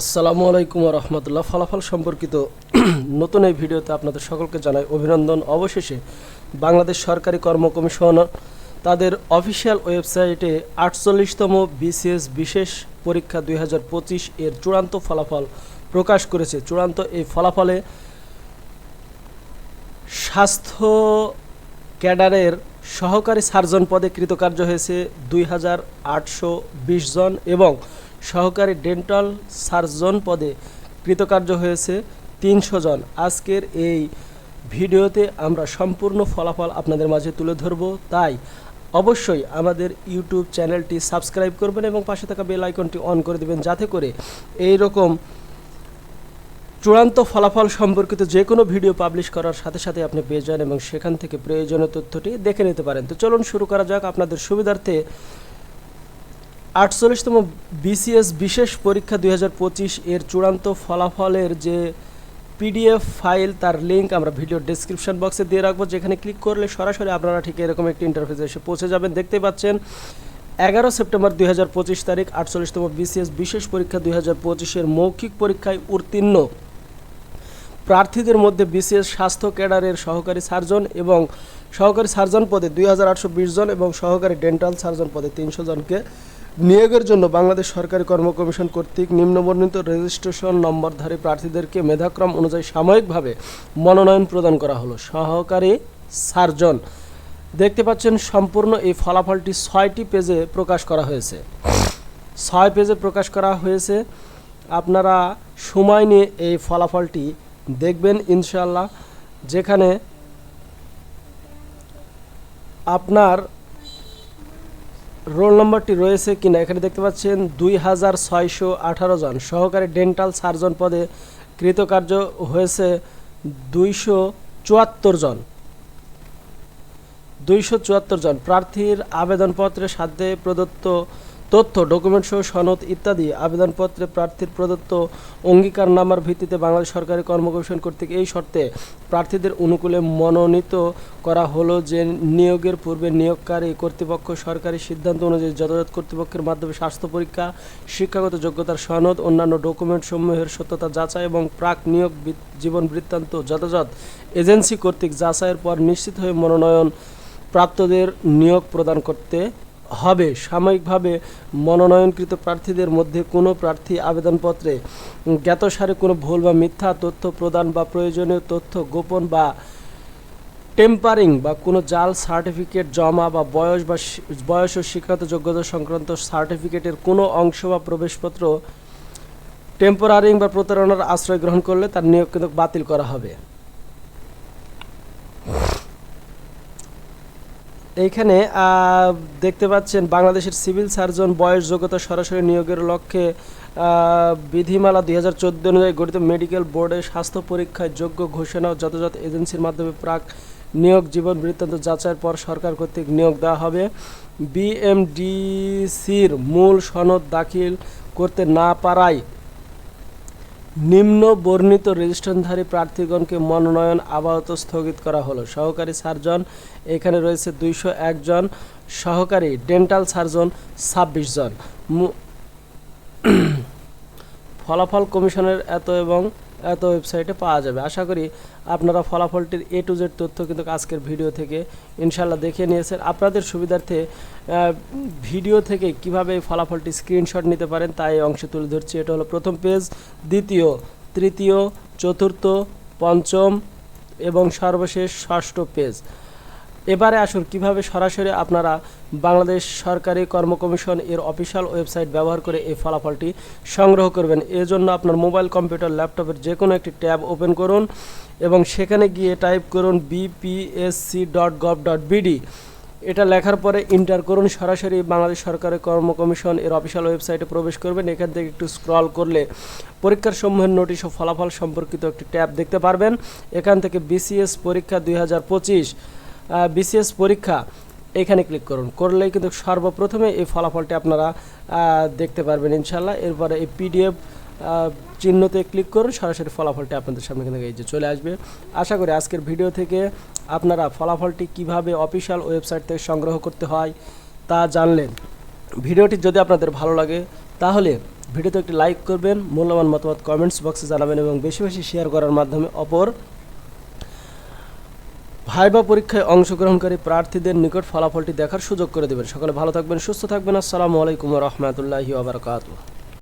আসসালামু আলাইকুম রহমতুল্লাহ। ফলাফল সম্পর্কিত নতুন এই ভিডিওতে আপনাদের সকলকে জানাই অভিনন্দন। অবশেষে বাংলাদেশ সরকারি কর্ম কমিশন তাদের অফিসিয়াল ওয়েবসাইটে আটচল্লিশতম বিসিএস বিশেষ পরীক্ষা দুই হাজার পঁচিশ এর চূড়ান্ত ফলাফল প্রকাশ করেছে। চূড়ান্ত এই ফলাফলে স্বাস্থ্য ক্যাডারের সহকারী সার্জন পদে কৃতকার্য হয়েছে দুই হাজার আটশো বিশ জন এবং সহকারী ডেন্টাল সার্জন পদে কৃতকার্য হয়েছে তিনশো জন। আজকের এই ভিডিওতে আমরা সম্পূর্ণ ফলাফল আপনাদের মাঝে তুলে ধরব। তাই অবশ্যই আমাদের ইউটিউব চ্যানেলটি সাবস্ক্রাইব করবেন এবং পাশে থাকা বেল আইকনটি অন করে দেবেন যাতে করে এই রকম চূড়ান্ত ফলাফল সম্পর্কিত যে কোনো ভিডিও পাবলিশ করার সাথে সাথে আপনি পেয়ে যান এবং সেখান থেকে প্রয়োজনীয় তথ্যটি দেখে নিতে পারেন। তো চলুন শুরু করা যাক। আপনাদের সুবিধার্থে আটচল্লিশতম বিসিএস বিশেষ পরীক্ষা দুই হাজার পঁচিশ এর চূড়ান্ত ফলাফলের যে পিডিএফ ফাইল, তার লিঙ্ক আমরা ভিডিও ডেসক্রিপশন বক্সে দিয়ে রাখব। যেখানে ক্লিক করলে সরাসরি আপনারা ঠিক এরকম একটি ইন্টারফেসে এসে পৌঁছে যাবেন। দেখতে পাচ্ছেন, এগারো সেপ্টেম্বর দুই হাজার পঁচিশ তারিখ, আটচল্লিশতম বিসিএস বিশেষ পরীক্ষা দুই হাজার মৌখিক পরীক্ষায় উত্তীর্ণ। প্রার্থীদের মধ্যে বিসিএস স্বাস্থ্য ক্যাডারের সহকারী সার্জন এবং সহকারী সার্জন পদে দুই হাজার আটশো বিশ জন এবং সহকারী ডেন্টাল সার্জন পদে তিনশো জনকে নিয়োগের জন্য বাংলাদেশ সরকারি কর্ম কমিশন কর্তৃক নিম্নবর্ণিত রেজিস্ট্রেশন নম্বরধারী প্রার্থীদেরকে মেধাক্রম অনুযায়ী সাময়িকভাবে মনোনয়ন প্রদান করা হলো। সহকারী সার্জন। দেখতে পাচ্ছেন সম্পূর্ণ এই ফলাফলটি ছয়টি পেজে প্রকাশ করা হয়েছে। ছয় পেজে প্রকাশ করা হয়েছে। আপনারা সময় নিয়ে এই ফলাফলটি দেখবেন ইনশাল্লাহ যেখানে আপনার রোল নম্বরটি রয়েছে কিনা এখানে দেখতে পাচ্ছেন দুই হাজার ছয়শো আঠারো জন। সহকারী ডেন্টাল সার্জন পদে কৃতকার্য হয়েছে দুইশো চুয়াত্তর জন। দুইশো চুয়াত্তর জন। প্রার্থীর আবেদনপত্রের সাথে প্রদত্ত তথ্য ডকুমেন্ট সহ সনদ ইত্যাদি আবেদনপত্রে প্রার্থীর প্রদত্ত অঙ্গীকারনামার ভিত্তিতে বাংলাদেশ সরকারি কর্ম কমিশন কর্তৃক এই শর্তে প্রার্থীদের অনুকূলে মনোনীত করা হলো যে নিয়োগের পূর্বে নিয়োগকারী কর্তৃপক্ষ সরকারি সিদ্ধান্ত অনুযায়ী যথাযথ কর্তৃপক্ষের মাধ্যমে স্বাস্থ্য পরীক্ষা, শিক্ষাগত যোগ্যতার সনদ, অন্যান্য ডকুমেন্ট সমূহের সত্যতা যাচাই এবং প্রাক নিয়োগ জীবন বৃত্তান্ত যথাযথ এজেন্সি কর্তৃক যাচাইয়ের পর নিশ্চিত হয়ে মনোনয়ন প্রাপ্তদের নিয়োগ প্রদান করতে হবে। সাময়িকভাবে মনোনয়নকৃত প্রার্থীদের মধ্যে কোনো প্রার্থী আবেদনপত্রে জ্ঞাতসারে কোনো ভুল বা মিথ্যা তথ্য প্রদান বা প্রয়োজনীয় তথ্য গোপন বা টেম্পারিং বা কোনো জাল সার্টিফিকেট জমা বা বয়স বা বয়স ও শিক্ষাগত যোগ্যতা সংক্রান্ত সার্টিফিকেটের কোনো অংশ বা প্রবেশপত্র টেম্পোরারিং বা প্রতারণার আশ্রয় গ্রহণ করলে তার নিয়োগ কিন্তু বাতিল করা হবে। এইখানে দেখতে পাচ্ছেন বাংলাদেশের সিভিল সার্জন বয়স যোগ্যতা সরাসরি নিয়োগের লক্ষ্যে বিধিমালা দুই হাজার চোদ্দ অনুযায়ী গঠিত মেডিকেল বোর্ডের স্বাস্থ্য পরীক্ষায় যোগ্য ঘোষণা ও যথাযথ এজেন্সির মাধ্যমে প্রাক নিয়োগ, জীবন বৃত্তান্ত যাচাইয়ের পর সরকার কর্তৃক নিয়োগ দেওয়া হবে। বিএমডিসির মূল সনদ দাখিল করতে না পারায় নিম্ন বর্ণিত রেজিস্ট্রেশনধারী প্রার্থীগণকে মনোনয়ন আপাতত স্থগিত করা হলো। সহকারী সার্জন, এখানে রয়েছে দুইশো একজন সহকারী ডেন্টাল সার্জন, ছাব্বিশ জন। ফলাফল কমিশনের এত এবং এত ওয়েবসাইটে পাওয়া যাবে। আশা করি আপনারা ফলাফলটির এ টু জেড তথ্য কিন্তু আজকের ভিডিও থেকে ইনশাল্লাহ দেখে নিয়েছেন। আপনাদের সুবিধার্থে ভিডিও থেকে কীভাবে ফলাফলটি স্ক্রিনশট নিতে পারেন তাই অংশে তুলে ধরছি। এটা হলো প্রথম পেজ দ্বিতীয়, তৃতীয়, চতুর্থ, পঞ্চম এবং সর্বশেষ ষষ্ঠ পেজ এবারে আসুন, কীভাবে সরাসরি আপনারা বাংলাদেশ সরকারি কর্ম কমিশন এর অফিসিয়াল ওয়েবসাইট ব্যবহার করে এই ফলাফলটি সংগ্রহ করবেন? এজন্য আপনার মোবাইল, কম্পিউটার, ল্যাপটপের যে কোনো একটি ট্যাব ওপেন করুন এবং সেখানে গিয়ে টাইপ করুন BPSC dot gov dot BD এটা লেখার পরে ইন্টার করুন, সরাসরি বাংলাদেশ সরকারের কর্ম কমিশন এর অফিসিয়াল ওয়েবসাইটে প্রবেশ করবেন। এখান থেকে একটু স্ক্রল করলে পরীক্ষার সমূহের নোটিশ ও ফলাফল সম্পর্কিত একটি ট্যাব দেখতে পারবেন। এখান থেকে বিসিএস পরীক্ষা দুই হাজার পঁচিশ। বিসিএস পরীক্ষা এখানে ক্লিক করুন। করলেই কিন্তু সর্বপ্রথমে এই ফলাফলটি আপনারা দেখতে পারবেন ইনশাল্লাহ এরপরে এই পিডিএফ চিহ্নতে ক্লিক করুন। সরাসরি ফলাফলটি আপনাদের সামনে কিন্তু এই যে চলে আসবে। আশা করি আজকের ভিডিও থেকে আপনারা ফলাফলটি কীভাবে অফিসিয়াল ওয়েবসাইট থেকে সংগ্রহ করতে হয় তা জানলেন। ভিডিওটি যদি আপনাদের ভালো লাগে, তাহলে ভিডিওতে একটি লাইক করবেন, মূল্যবান মতামত কমেন্টস বক্সে জানাবেন এবং বেশি বেশি শেয়ার করার মাধ্যমে অপর ভাইবা পরীক্ষায় অংশগ্রহণকারী প্রার্থীদের নিকট ফলাফলটি দেখার সুযোগ করে দেবেন। সকলে ভালো থাকবেন, সুস্থ থাকবেন। আসসালামু আলাইকুম রহমতুল্লাহি আবরকাত